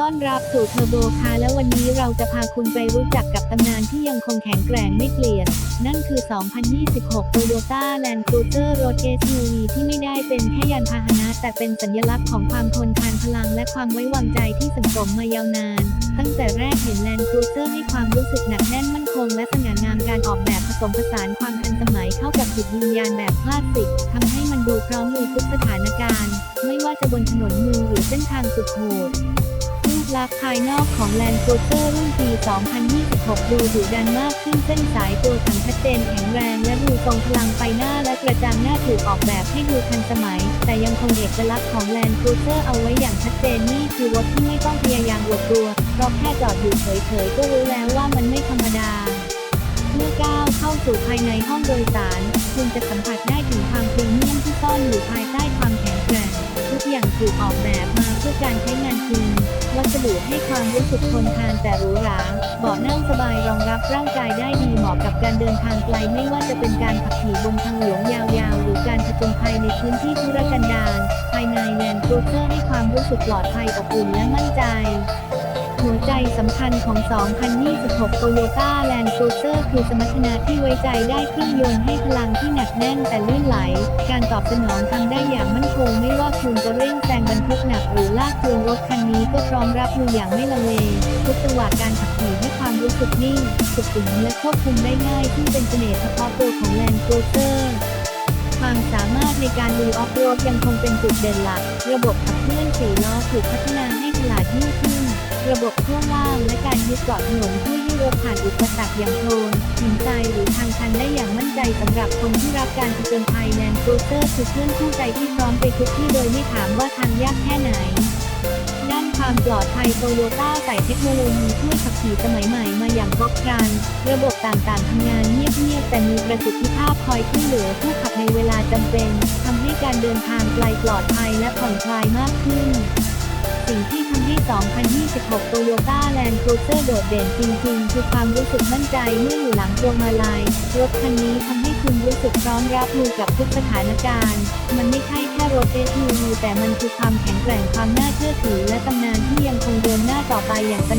ต้อนรับสู่เทอร์โบคาร์และวันนี้เราจะพาคุณไปรู้จักกับตำนานที่ยังคงแข็งแกร่งไม่เปลี่ยน นั่นคือ 2026 Toyota Land Cruiser Road SUV ที่ไม่ได้เป็นแค่ยานพาหนะ แต่เป็นสัญลักษณ์ของความทนทานพลังและความไว้วางใจที่สังสมมายาวนาน ตั้งแต่แรกเห็น Land Cruiser ให้ความรู้สึกหนักแน่นมั่นคงและสง่างามการออกแบบผสมผสานความทันสมัยเข้ากับจิตวิญญาณแบบคลาสสิกทำให้มันดูพร้อมลุยทุกสถานการณ์ ไม่ว่าจะบนถนนเมืองหรือเส้นทางสุดโหด รูปลักษณ์ภายนอกของ Land Cruiser รุ่นปี 2026 ดูดุดันมากขึ้นเส้นสายตัวถังชัดเจนแข็งแรงและดูทรงพลังไฟหน้าและกระจังหน้าถูกออกแบบให้ดูทันสมัย แต่ยังคงเอกลักษณ์ของ Land Cruiser เอาไว้อย่างชัดเจนนี่คือรถที่ไม่ต้องพยายามอวดตัวเพราะแค่จอดอยู่เฉยๆก็รู้แล้วว่ามันไม่ธรรมดาเมื่อก้าวเข้าสู่ภายในห้องโดยสาร คุณจะสัมผัสได้ถึงความพรีเมียมที่ซ่อนอยู่ภายใต้ความแข็งแกร่งทุกอย่างถูกออกแบบมา ดให้ความรู้สึกทนทานแต่หรูหราเบาะนั่งสบายรองรับร่างกายได้ดีเหมาะกับการเดินทางไกลไม่ว่าจะเป็นการขับขี่บนทางหลวงยาวๆ หรือการผจญภัยในพื้นที่ทุรกันดารภายในแลนด์ครูเซอร์ให้ความรู้สึกปลอดภัยอบอุ่นและมั่นใจหัวใจสำคัญของ 2026 Toyota Land Cruiser คือสมรรถนะที่ไว้ใจได้เครื่องยนต์ให้พลังที่หนักแน่นแต่ลื่นไหล การตอบสนองทำได้อย่างมั่นคงไม่ว่าคุณจะเร่งแซงบรรทุกหนักหรือ ลากจูงรถคันนี้ก็พร้อมรับมืออย่างไม่ลังเลทุกจังหวะการขับขี่ให้ความรู้สึกนิ่ง สุขุมและควบคุมได้ง่ายซึ่เป็นเสน่ห์เฉพาะตัวของ Land Cruiser ความสามารถในการลุยออฟโรดยังคงเป็นจุดเด่นหลัก ระบบขับเคลื่อนสี่ล้อถูกพัฒนาให้ฉลาดยิ่งขึ้น ระบบช่วงล่างและการยึดเกาะถนนช่วยให้รถผ่านอุปสรรคอย่างโคลนหินทรายหรือทางชันได้อย่างมั่นใจสำหรับคนที่รักการผจญภัยแลนด์ครูเซอร์คือเพื่อนคู่ใจที่พร้อมไปทุกที่โดยไม่ถามว่าทางยากแค่ไหน ปลอดภัยโตโยต้าใส่เทคโนโลยีช่วยขับขี่สมัยใหม่มาอย่างครบครัน ระบบต่างๆทำงานเงียบๆแต่มีประสิทธิภาพคอยช่วยเหลือผู้ขับในเวลาจำเป็นทำให้การเดินทางไกลปลอดภัยและผ่อนคลายมากขึ้นสิ่งที่ทำให้ 2026 Toyota Land Cruiser โดดเด่นจริงๆ คือความรู้สึกมั่นใจเมื่ออยู่หลังพวงมาลัย รถคันนี้ทำให้คุณรู้สึกพร้อมรับมือกับทุกสถานการณ์ มันไม่ใช่แค่รถ SUV แต่มันคือความแข็งแกร่งความน่า อถือและตำนานที่ยังคงเดินหน้าต่อไปอย่างสง่างาม